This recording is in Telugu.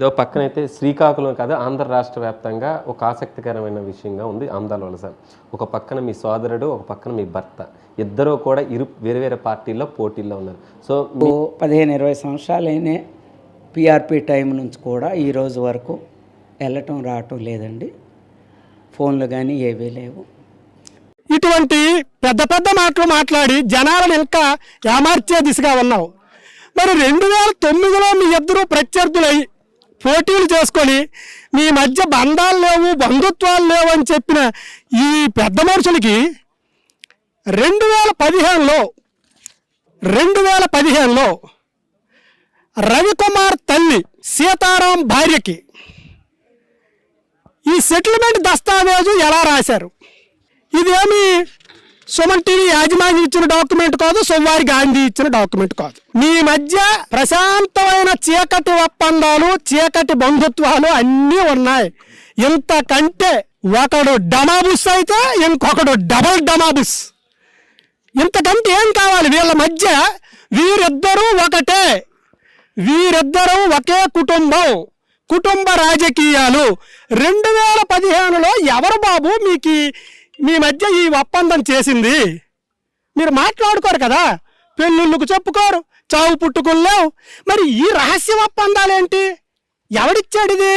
ఇదో పక్కనైతే శ్రీకాకుళం కాదు ఆంధ్ర రాష్ట్ర వ్యాప్తంగా ఒక ఆసక్తికరమైన విషయంగా ఉంది ఆమ్దాల వలస ఒక పక్కన మీ సోదరుడు ఒక పక్కన మీ భర్త. ఇద్దరూ కూడా ఇరు వేరే వేరే పార్టీల్లో పోటీల్లో ఉన్నారు. సో పదిహేను ఇరవై సంవత్సరాలైనే పిఆర్పి టైం నుంచి కూడా ఈ రోజు వరకు వెళ్ళటం రావటం లేదండి. ఫోన్లు కానీ ఏవీ లేవు. ఇటువంటి పెద్ద పెద్ద మాటలు మాట్లాడి జనాలను ఇంకా ఏమార్చే దిశగా ఉన్నావు. మరి రెండు వేల తొమ్మిదిలో మీ ఇద్దరు ప్రత్యర్థులై పోటీలు చేసుకొని మీ మధ్య బంధాలు లేవు బంధుత్వాలు లేవు అని చెప్పిన ఈ పెద్ద మనుషులకి రెండు వేల పదిహేనులో రెండు వేల పదిహేనులో రవికుమార్ తల్లి సీతారాం భార్యకి ఈ సెటిల్మెంట్ దస్తావేజు ఎలా రాశారు? ఇదేమి సుమన్ టీవీ యాజమాన్యం ఇచ్చిన డాక్యుమెంట్ కాదు సోమవారి గాంధీ ఇచ్చిన డాక్యుమెంట్ కాదు. మీ మధ్య ప్రశాంతమైన చీకటి ఒప్పందాలు చీకటి బంధుత్వాలు అన్నీ ఉన్నాయి. ఇంతకంటే ఒకడు డమాబుస్ అయితే ఇంకొకడు డబల్ డమాబుస్. ఇంతకంటే ఏం కావాలి? వీళ్ళ మధ్య వీరిద్దరూ ఒకటే. వీరిద్దరూ ఒకే కుటుంబం. కుటుంబ రాజకీయాలు. రెండు వేల పదిహేనులో ఎవరు బాబు మీకు మీ మధ్య ఈ ఒప్పందం చేసింది. మీరు మాట్లాడుకోరు కదా? పెళ్ళిళ్ళకు చెప్పుకోరు చావు పుట్టుకుల్లో మరి ఈ రహస్య ఒప్పందాలేంటి? ఎవడిచ్చాడు ఇది